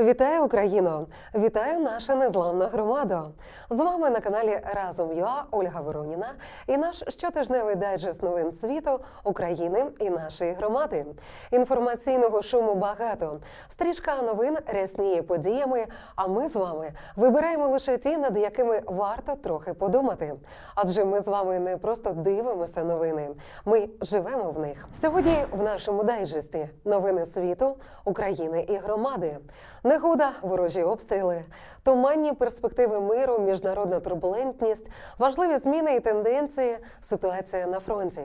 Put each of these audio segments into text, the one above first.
Вітаю Україно! Вітаю наша незламна громада! З вами на каналі Разом ЮА Ольга Вороніна і наш щотижневий дайджест новин світу України і нашої громади. Інформаційного шуму багато. Стрічка новин рясніє подіями. А ми з вами вибираємо лише ті, над якими варто трохи подумати. Адже ми з вами не просто дивимося новини, ми живемо в них. Сьогодні в нашому дайджесті новини світу, України і громади. Негода, ворожі обстріли, туманні перспективи миру, міжнародна турбулентність, важливі зміни і тенденції, ситуація на фронті.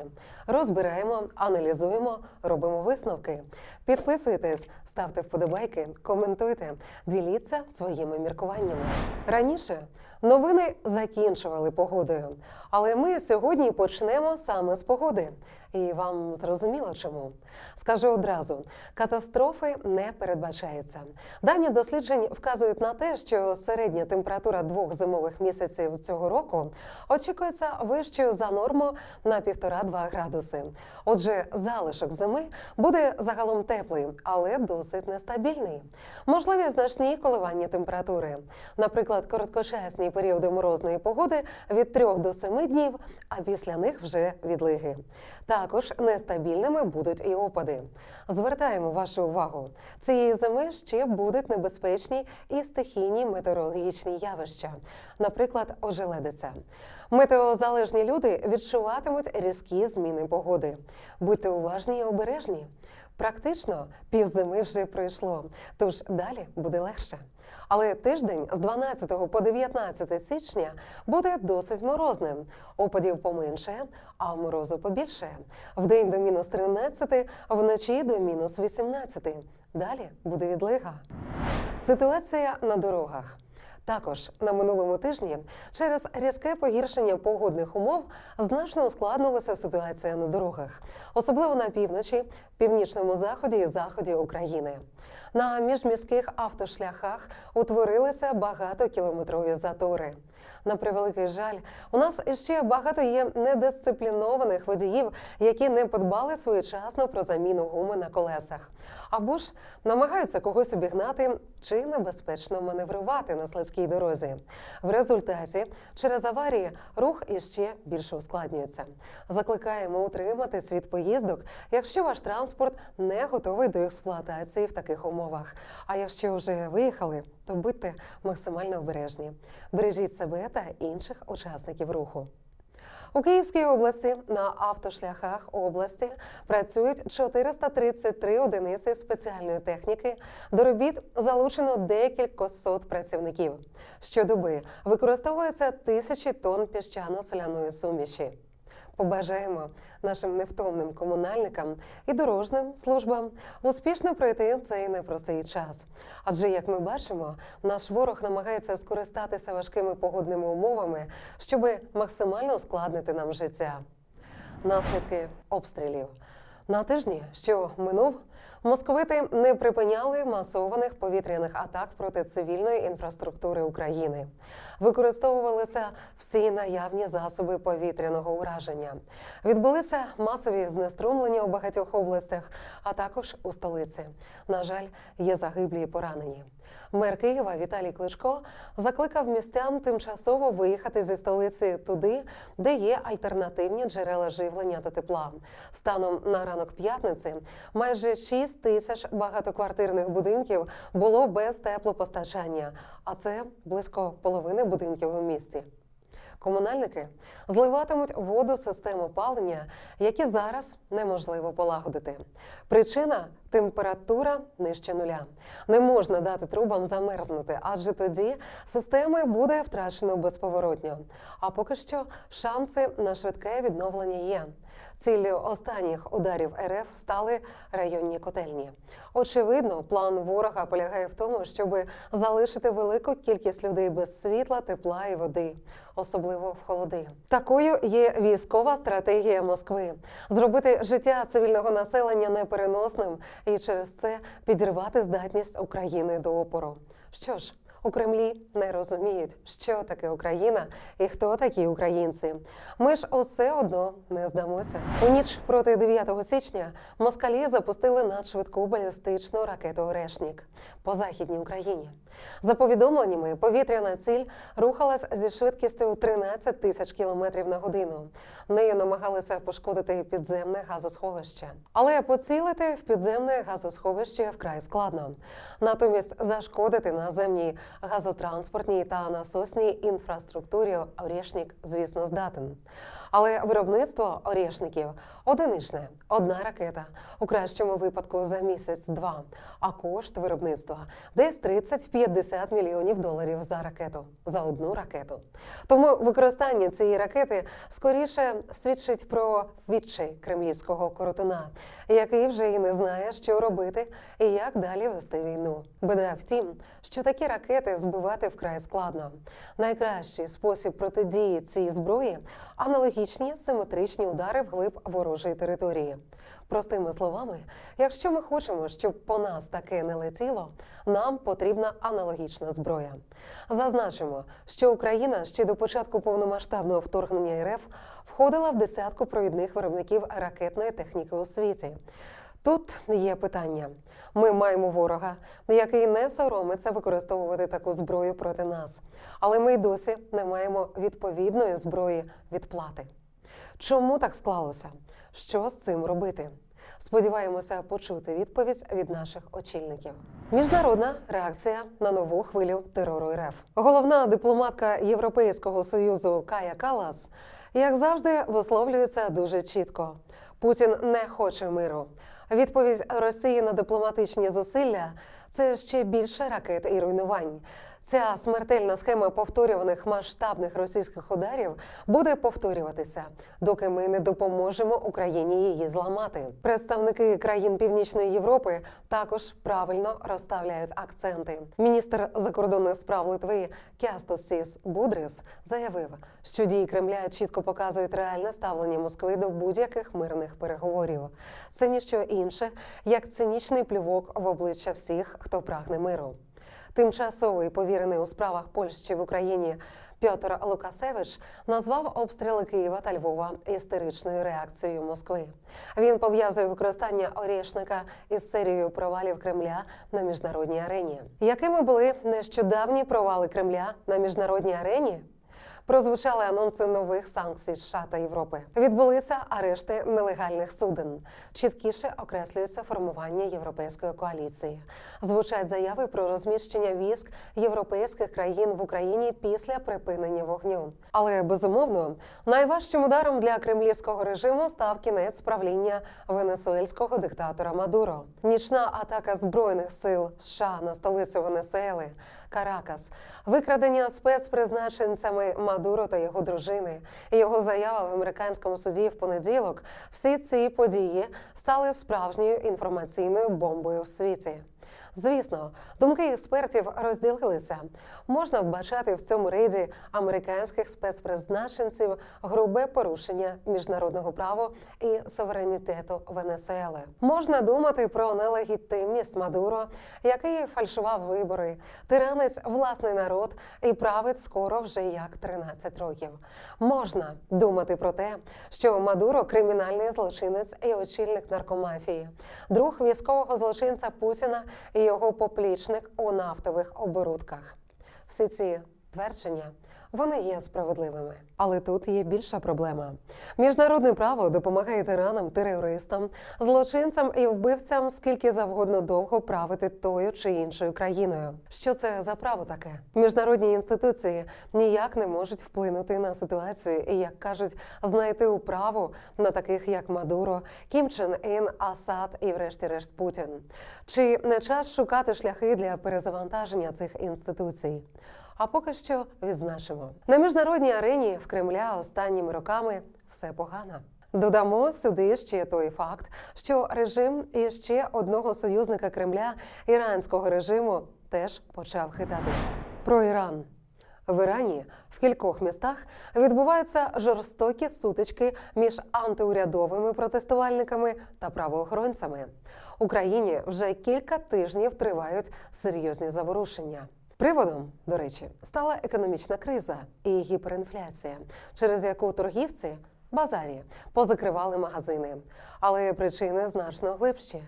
Розбираємо, аналізуємо, робимо висновки. Підписуйтесь, ставте вподобайки, коментуйте, діліться своїми міркуваннями. Раніше новини закінчували погодою, але ми сьогодні почнемо саме з погоди. І вам зрозуміло чому? Скажу одразу: катастрофи не передбачається. Дані досліджень вказують на те, що середня температура двох зимових місяців цього року очікується вищою за норму на 1,5-2 градуси. Отже, залишок зими буде загалом теплий, але досить нестабільний. Можливі значні коливання температури. Наприклад, короткочасні періоди морозної погоди від 3 до 7 днів, а після них вже відлиги. Також нестабільними будуть і опади. Звертаємо вашу увагу. Цієї зими ще будуть небезпечні і стихійні метеорологічні явища, наприклад, ожеледиця. Метеозалежні люди відчуватимуть різкі зміни погоди. Будьте уважні і обережні. Практично півзими вже пройшло, тож далі буде легше. Але тиждень з 12 по 19 січня буде досить морозним. Опадів поменшає, а морозу побільшає. Вдень до мінус 13, вночі до мінус 18. Далі буде відлига. Ситуація на дорогах. Також на минулому тижні через різке погіршення погодних умов значно ускладнилася ситуація на дорогах, особливо на півночі, північному заході і заході України. На міжміських автошляхах утворилися багатокілометрові затори. На превеликий жаль, у нас іще багато є недисциплінованих водіїв, які не подбали своєчасно про заміну гуми на колесах, або ж намагаються когось обігнати чи небезпечно маневрувати на слизькій дорозі. В результаті через аварії рух іще більше ускладнюється. Закликаємо утриматись від поїздок, якщо ваш транспорт не готовий до експлуатації в таких умовах. А якщо вже виїхали, то будьте максимально обережні. Бережіть себе та інших учасників руху. У Київській області на автошляхах області працюють 433 одиниці спеціальної техніки. До робіт залучено декілька сот працівників. Щодоби використовується тисячі тонн піщано-соляної суміші. Побажаємо нашим невтомним комунальникам і дорожним службам успішно пройти цей непростий час. Адже, як ми бачимо, наш ворог намагається скористатися важкими погодними умовами, щоб максимально ускладнити нам життя. Наслідки обстрілів на тижні, що минув. Московити не припиняли масованих повітряних атак проти цивільної інфраструктури України. Використовувалися всі наявні засоби повітряного ураження. Відбулися масові знеструмлення у багатьох областях, а також у столиці. На жаль, є загиблі і поранені. Мер Києва Віталій Кличко закликав містян тимчасово виїхати зі столиці туди, де є альтернативні джерела живлення та тепла. Станом на ранок п'ятниці майже 6 тисяч багатоквартирних будинків було без теплопостачання, а це близько половини будинків у місті. Комунальники зливатимуть воду з систем опалення, які зараз неможливо полагодити. Причина температура нижче нуля. Не можна дати трубам замерзнути, адже тоді системи буде втрачено безповоротньо. А поки що шанси на швидке відновлення є. Ціллю останніх ударів РФ стали районні котельні. Очевидно, план ворога полягає в тому, щоб залишити велику кількість людей без світла, тепла і води, особливо в холоди. Такою є військова стратегія Москви: зробити життя цивільного населення непереносним і через це підривати здатність України до опору. Що ж, у Кремлі не розуміють, що таке Україна і хто такі українці. Ми ж усе одно не здамося. У ніч проти 9 січня москалі запустили надшвидку балістичну ракету Орешнік по західній Україні. За повідомленнями, повітряна ціль рухалась зі швидкістю 13 тисяч кілометрів на годину. Нею намагалися пошкодити підземне газосховище, але поцілити в підземне газосховище вкрай складно. Натомість зашкодити наземній газотранспортній та насосній інфраструктурі Орєшнік, звісно, здатен. Але виробництво орєшників одиничне, одна ракета, у кращому випадку за місяць-два. А кошт виробництва десь 30-50 мільйонів доларів за ракету, за одну ракету. Тому використання цієї ракети скоріше свідчить про відчай кремлівського коротуна, який вже і не знає, що робити і як далі вести війну. Беда в тім, що такі ракети збивати вкрай складно. Найкращий спосіб протидії цій зброї аналогічні симетричні удари вглиб ворожої території. Простими словами, якщо ми хочемо, щоб по нас таке не летіло, нам потрібна аналогічна зброя. Зазначимо, що Україна ще до початку повномасштабного вторгнення РФ входила в десятку провідних виробників ракетної техніки у світі. Тут є питання. Ми маємо ворога, який не соромиться використовувати таку зброю проти нас, але ми й досі не маємо відповідної зброї відплати. Чому так склалося? Що з цим робити? Сподіваємося почути відповідь від наших очільників. Міжнародна реакція на нову хвилю терору РФ. Головна дипломатка Європейського союзу Кая Калас, як завжди, висловлюється дуже чітко: Путін не хоче миру. Відповідь Росії на дипломатичні зусилля це ще більше ракет і руйнувань. Ця смертельна схема повторюваних масштабних російських ударів буде повторюватися, доки ми не допоможемо Україні її зламати. Представники країн Північної Європи також правильно розставляють акценти. Міністр закордонних справ Литви Кястосіс Будрис заявив, що дії Кремля чітко показують реальне ставлення Москви до будь-яких мирних переговорів. Це ніщо інше, як цинічний плювок в обличчя всіх, хто прагне миру. Тимчасовий повірений у справах Польщі в Україні Пьотр Лукасевич назвав обстріли Києва та Львова істеричною реакцією Москви. Він пов'язує використання орішника із серією провалів Кремля на міжнародній арені. Якими були нещодавні провали Кремля на міжнародній арені? Прозвучали анонси нових санкцій США та Європи. Відбулися арешти нелегальних суден. Чіткіше окреслюється формування європейської коаліції. Звучать заяви про розміщення військ європейських країн в Україні після припинення вогню. Але безумовно найважчим ударом для кремлівського режиму став кінець правління венесуельського диктатора Мадуро. Нічна атака збройних сил США на столицю Венесуели. Каракас, викрадення спецпризначенцями Мадуро та його дружини, його заява в американському суді в понеділок. Всі ці події стали справжньою інформаційною бомбою в світі. Звісно, думки експертів розділилися. Можна вбачати в цьому рейді американських спецпризначенців грубе порушення міжнародного права і суверенітету Венесуели. Можна думати про нелегітимність Мадуро, який фальшував вибори, тиранець власний народ і править скоро вже як 13 років. Можна думати про те, що Мадуро кримінальний злочинець і очільник наркомафії, друг військового злочинця Путіна і його поплічник у нафтових оборудках. Всі ці твердження вони є справедливими. Але тут є більша проблема. Міжнародне право допомагає тиранам, терористам, злочинцям і вбивцям скільки завгодно довго правити тою чи іншою країною. Що це за право таке? Міжнародні інституції ніяк не можуть вплинути на ситуацію і, як кажуть, знайти управу на таких як Мадуро, Кім Чен Ін, Асад і, врешті-решт, Путін. Чи не час шукати шляхи для перезавантаження цих інституцій? А поки що відзначимо на міжнародній арені в Кремля останніми роками все погано. Додамо сюди ще той факт, що режим і ще одного союзника Кремля іранського режиму теж почав хитатися. Про Іран в Ірані в кількох містах відбуваються жорстокі сутички між антиурядовими протестувальниками та правоохоронцями. Україні вже кілька тижнів тривають серйозні заворушення. Приводом, до речі, стала економічна криза і гіперінфляція, через яку торгівці базарі позакривали магазини. Але причини значно глибші.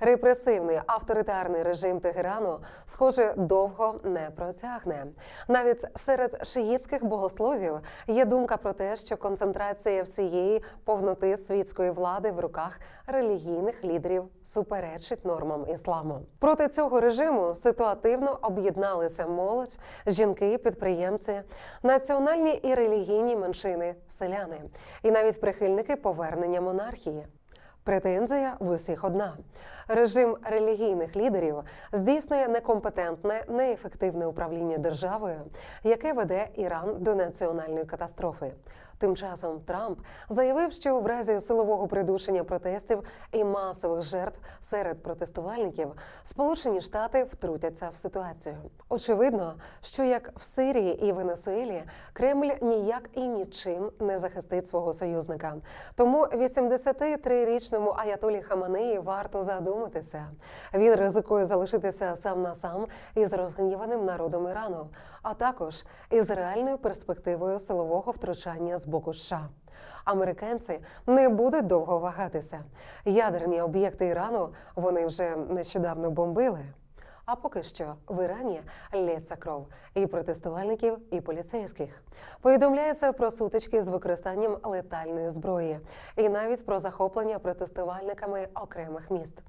Репресивний авторитарний режим Тегерану, схоже, довго не протягне. Навіть серед шиїтських богословів є думка про те, що концентрація всієї повноти світської влади в руках релігійних лідерів суперечить нормам ісламу. Проти цього режиму ситуативно об'єдналися молодь, жінки, підприємці, національні і релігійні меншини, селяни, і навіть прихильники повернення монархії. Претензія в усіх одна: режим релігійних лідерів здійснює некомпетентне, неефективне управління державою, яке веде Іран до національної катастрофи. Тим часом Трамп заявив, що в разі силового придушення протестів і масових жертв серед протестувальників Сполучені Штати втрутяться в ситуацію. Очевидно, що як в Сирії і Венесуелі Кремль ніяк і нічим не захистить свого союзника. Тому 83-річному Аятолі Хаманеї варто задуматися. Він ризикує залишитися сам на сам із розгніваним народом Ірану, а також із реальною перспективою силового втручання з боку США. Американці не будуть довго вагатися. Ядерні об'єкти Ірану вони вже нещодавно бомбили. А поки що в Ірані лється кров і протестувальників, і поліцейських. Повідомляється про сутички з використанням летальної зброї, і навіть про захоплення протестувальниками окремих міст.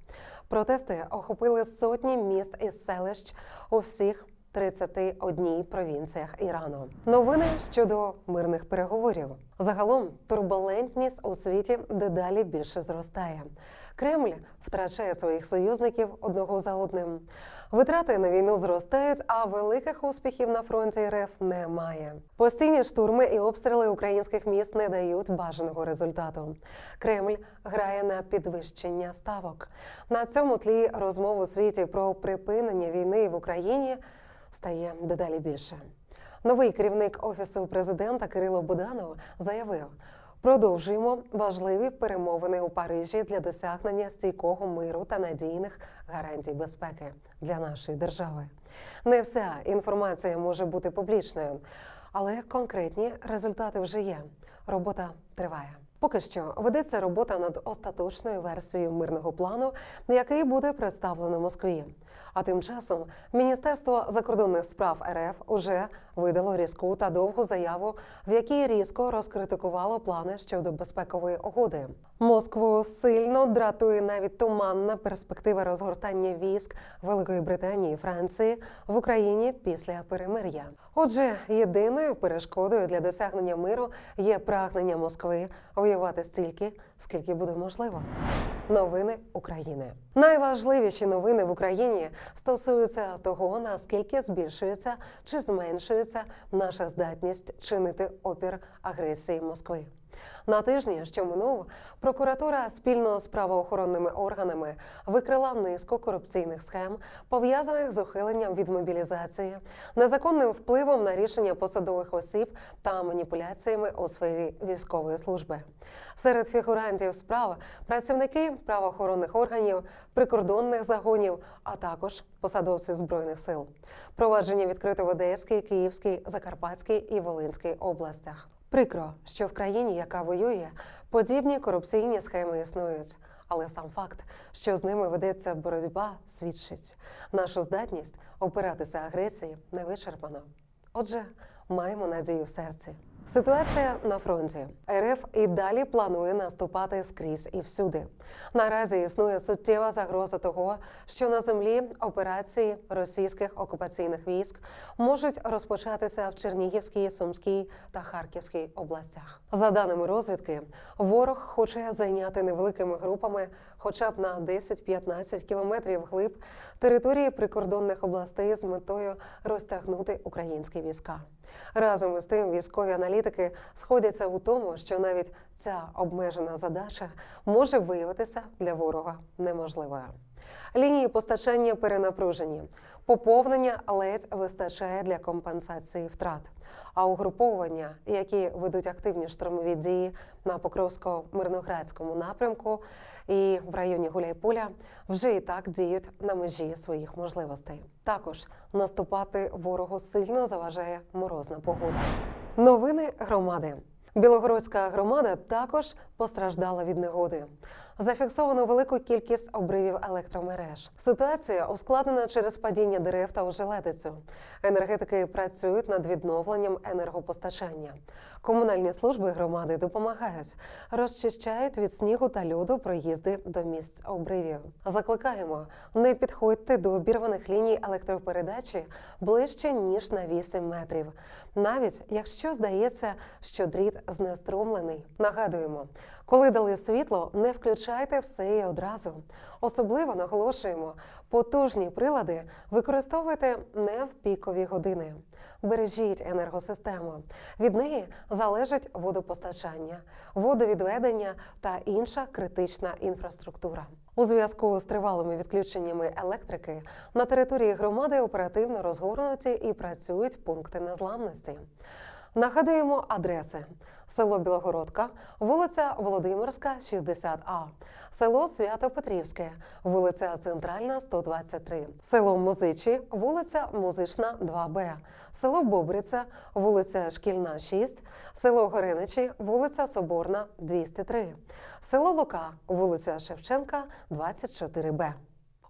Протести охопили сотні міст і селищ у всіх 31 провінціях Ірану. Новини щодо мирних переговорів. Загалом турбулентність у світі дедалі більше зростає. Кремль втрачає своїх союзників одного за одним. Витрати на війну зростають, а великих успіхів на фронті РФ немає. Постійні штурми і обстріли українських міст не дають бажаного результату. Кремль грає на підвищення ставок. На цьому тлі розмов у світі про припинення війни в Україні стає дедалі більше. Новий керівник офісу президента Кирило Буданов заявив. Продовжуємо важливі перемовини у Парижі для досягнення стійкого миру та надійних гарантій безпеки для нашої держави. Не вся інформація може бути публічною, але конкретні результати вже є. Робота триває. Поки що ведеться робота над остаточною версією мирного плану, який буде представлено Москві. А тим часом Міністерство закордонних справ РФ уже видало різку та довгу заяву, в якій різко розкритикувало плани щодо безпекової угоди. Москву сильно дратує навіть туманна перспектива розгортання військ Великої Британії і Франції в Україні після перемир'я. Отже, єдиною перешкодою для досягнення миру є прагнення Москви воювати стільки, скільки буде можливо. Новини України. Найважливіші новини в Україні стосуються того, наскільки збільшується чи зменшується наша здатність чинити опір агресії Москви. На тижні, що минув, прокуратура спільно з правоохоронними органами викрила низку корупційних схем, пов'язаних з ухиленням від мобілізації, незаконним впливом на рішення посадових осіб та маніпуляціями у сфері військової служби. Серед фігурантів справ працівники правоохоронних органів, прикордонних загонів, а також посадовці збройних сил. Провадження відкрито в Одеській, Київській, Закарпатській і Волинській областях. Прикро, що в країні, яка воює, подібні корупційні схеми існують. Але сам факт, що з ними ведеться боротьба, свідчить нашу здатність опиратися агресії не вичерпано. Отже, маємо надію в серці. Ситуація на фронті РФ і далі планує наступати скрізь і всюди. Наразі існує суттєва загроза того, що на землі операції російських окупаційних військ можуть розпочатися в Чернігівській, Сумській та Харківській областях. За даними розвідки, ворог хоче зайняти невеликими групами, хоча б на 10-15 кілометрів глиб території прикордонних областей з метою розтягнути українські війська. Разом із тим, військові аналітики сходяться у тому, що навіть ця обмежена задача може виявитися для ворога неможливою. Лінії постачання перенапружені. Поповнення ледь вистачає для компенсації втрат. А угруповання, які ведуть активні штурмові дії на Покровсько-Мирноградському напрямку і в районі Гуляйполя, вже і так діють на межі своїх можливостей. Також наступати ворогу сильно заважає морозна погода. Новини громади. Білогородська громада також постраждала від негоди. Зафіксовано велику кількість обривів електромереж. Ситуація ускладнена через падіння дерев та ожеледицю. Енергетики працюють над відновленням енергопостачання. Комунальні служби громади допомагають, розчищають від снігу та льоду проїзди до місць обривів. Закликаємо, не підходьте до обірваних ліній електропередачі ближче ніж на 8 метрів, навіть якщо здається, що дріт знеструмлений. Нагадуємо, коли дали світло, не включайте все і одразу. Особливо наголошуємо, потужні прилади використовуйте не в пікові години. Бережіть енергосистему. Від неї залежить водопостачання, водовідведення та інша критична інфраструктура. У зв'язку з тривалими відключеннями електрики на території громади оперативно розгорнуті і працюють пункти незламності. Нагадуємо адреси: село Білогородка, вулиця Володимирська, 60А, село Свято-Петрівське, вулиця Центральна, 123, село Музичі, вулиця Музична, 2Б, село Бобриця, вулиця Шкільна, 6, село Гориничі, вулиця Соборна, 203, село Лука, вулиця Шевченка, 24Б.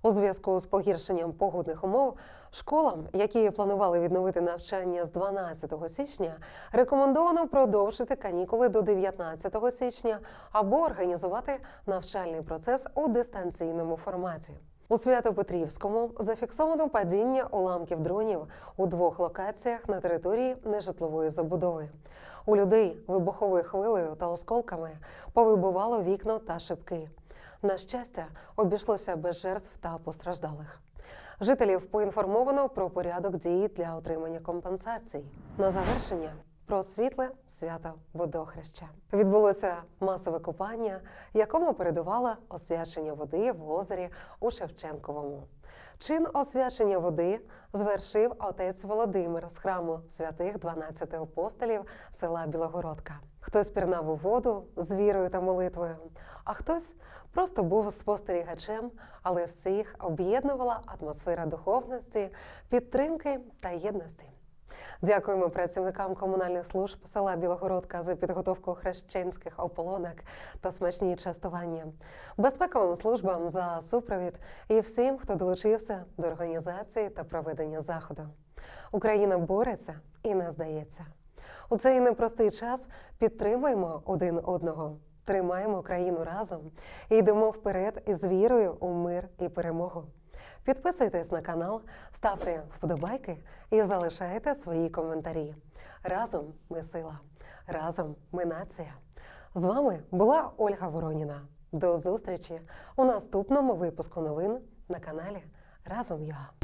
У зв'язку з погіршенням погодних умов школам, які планували відновити навчання з 12 січня, рекомендовано продовжити канікули до 19 січня або організувати навчальний процес у дистанційному форматі. У Свято-Петрівському зафіксовано падіння уламків дронів у двох локаціях на території нежитлової забудови. У людей вибуховою хвилею та осколками повибивало вікна та шибки. На щастя, обійшлося без жертв та постраждалих. Жителів поінформовано про порядок дії для отримання компенсацій. На завершення про світле свято водохреща. Відбулося масове купання, якому передувало освячення води в озері у Шевченковому. Чин освячення води звершив отець Володимир з храму святих 12 апостолів села Білогородка. Хтось пірнав у воду з вірою та молитвою, а хтось просто був спостерігачем, але всіх об'єднувала атмосфера духовності, підтримки та єдності. Дякуємо працівникам комунальних служб села Білогородка за підготовку хрещенських ополонок та смачні частування, безпековим службам за супровід і всім, хто долучився до організації та проведення заходу. Україна бореться і не здається. У цей непростий час підтримуємо один одного, тримаємо країну разом і йдемо вперед із вірою у мир і перемогу. Підписуйтесь на канал, ставте вподобайки і залишайте свої коментарі. Разом ми сила, разом ми нація. З вами була Ольга Вороніна. До зустрічі у наступному випуску новин на каналі Разом Я.